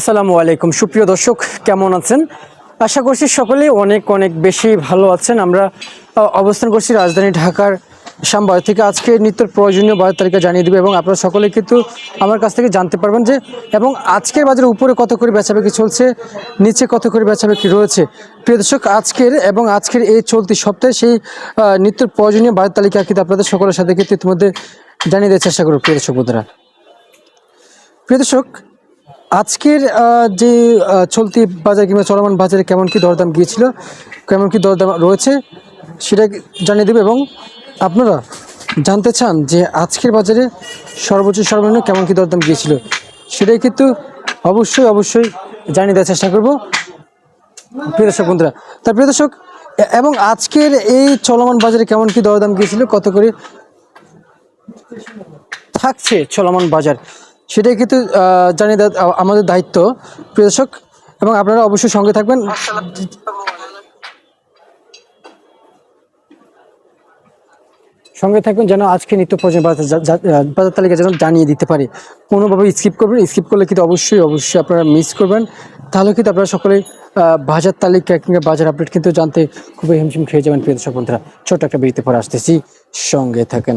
আসসালামু আলাইকুম। সুপ্রিয় দর্শক, কেমন আছেন? আশা করছি সকলেই অনেক অনেক বেশি ভালো আছেন। আমরা অবস্থান করছি রাজধানী ঢাকার শ্যামবাজার থেকে। আজকে নিত্যর প্রয়োজনীয় বাজার তালিকা জানিয়ে দেবে এবং আপনারা সকলে কিন্তু আমার কাছ থেকে জানতে পারবেন যে, এবং আজকের বাজারে উপরে কত করে বেচাবেকি চলছে, নিচে কত করে বেচাবেকি রয়েছে। প্রিয় দর্শক, আজকের এবং আজকের এই চলতি সপ্তাহে সেই নিত্যর প্রয়োজনীয় বাজার তালিকা কিন্তু আপনাদের সকলের সাথে কিন্তু ইতিমধ্যে জানিয়ে দেওয়ার চেষ্টা করব, প্রিয় দর্শক বন্ধুরা। প্রিয় দর্শক আজকের যে চলতি বাজার কিংবা চলমান বাজারে কেমন কি দরদাম গিয়েছিল, কেমন কি দরদাম রয়েছে, সেটা জানিয়ে দেবে এবং আপনারা জানতে চান যে আজকের বাজারে সর্বোচ্চ সর্বনিম্ন কেমন কি দরদাম গিয়েছিল, সেটাই কিন্তু অবশ্যই অবশ্যই জানিয়ে দেওয়ার চেষ্টা করব। প্রিয় দর্শক বন্ধুরা তার প্রিয় দর্শক, এবং আজকের এই চলমান বাজারে কেমন কি দরদাম গিয়েছিল, কত করে থাকছে চলমান বাজার? সেটাই কিন্তু জানিয়ে আমাদের দায়িত্ব। প্রিয় দর্শক এবং আপনারা অবশ্যই সঙ্গে থাকবেন। সঙ্গে থাকবেন যেন আজকে নিত্য প্রয়োজন বাজার তালিকা যেন জানিয়ে দিতে পারি। কোনোভাবে স্কিপ করবেন স্কিপ করলে কিন্তু অবশ্যই অবশ্যই আপনারা মিস করবেন। তাহলে কিন্তু আপনারা সকলেই আহ, বাজার তালিকা কিংবা বাজার আপডেট কিন্তু জানতে খুবই হিমশিম খেয়ে যাবেন প্রিয় দর্শক বন্ধুরা। ছোট্ট একটা বিরতি পরে আসতেছি। সঙ্গে থাকেন।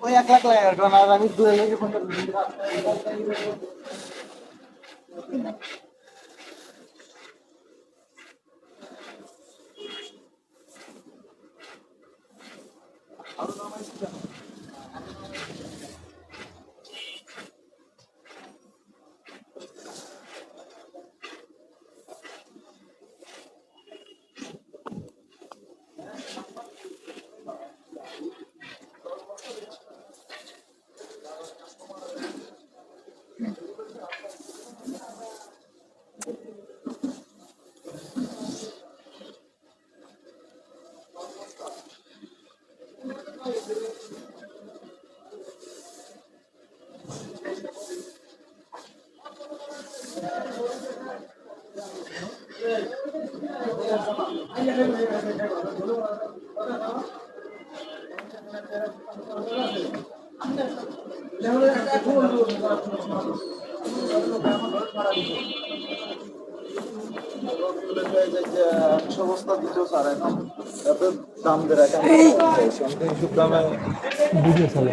ওই এক লাখ লাগে আর আমি দু লাখ ফোন সমস্ত দিতেও স্যার এখন এত দাম দিয়ে রাখেন এইসব দামে ভিডিও চলে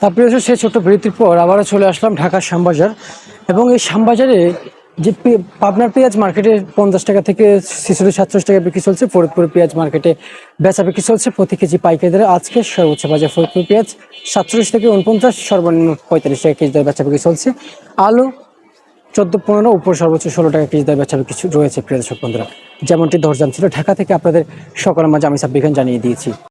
তারপরে হচ্ছে সেই ছোট্ট বিরতির পর আবারও চলে আসলাম ঢাকার শ্যামবাজার। এবং এই শ্যামবাজারে যে পাবনার পেঁয়াজ মার্কেটে পঞ্চাশ টাকা থেকে ছেচল্লিশ, সাতচল্লিশ টাকা বিক্রি চলছে। ফরিদপুর পেঁয়াজ মার্কেটে বেচা বিক্রি চলছে প্রতি কেজি পাইকারি আজকে সর্বোচ্চ বাজার ফরিদপুর পেঁয়াজ সাতচল্লিশ থেকে উনপঞ্চাশ, সর্বনিম্ন পঁয়তাল্লিশ টাকা কেজি দরে বেচা বিক্রি চলছে। আলু চোদ্দ, পনেরো, উপর সর্বোচ্চ ষোলো টাকা কেজি দরে বেচা কিছু রয়েছে প্রিয় দর্শক বন্ধুরা। যেমনটি দরজাম ছিল, ঢাকা থেকে আপনাদের সকলের মাঝে আমি সাব্বিখান জানিয়ে দিয়েছি।